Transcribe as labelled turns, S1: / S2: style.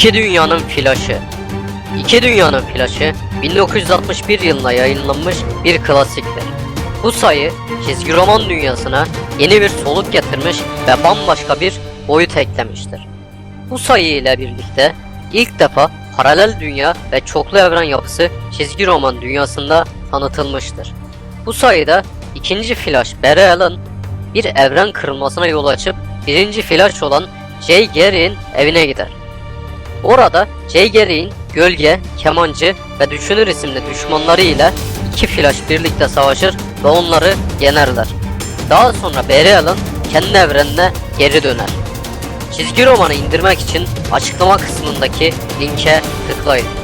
S1: İki Dünyanın Flaşı İki Dünyanın Flaşı 1961 yılında yayınlanmış bir klasiktir. Bu sayı çizgi roman dünyasına yeni bir soluk getirmiş ve bambaşka bir boyut eklemiştir. Bu sayı ile birlikte ilk defa paralel dünya ve çoklu evren yapısı çizgi roman dünyasında tanıtılmıştır. Bu sayıda ikinci Flash Barry Allen bir evren kırılmasına yol açıp birinci Flash olan Jay Garrick'in evine gider. Orada Jay Garrick'in gölge, kemancı ve düşünür isimli düşmanları ile iki Flash birlikte savaşır ve onları yenerler. Daha sonra Barry Allen kendi evrenine geri döner. Çizgi romanı indirmek için açıklama kısmındaki linke tıklayın.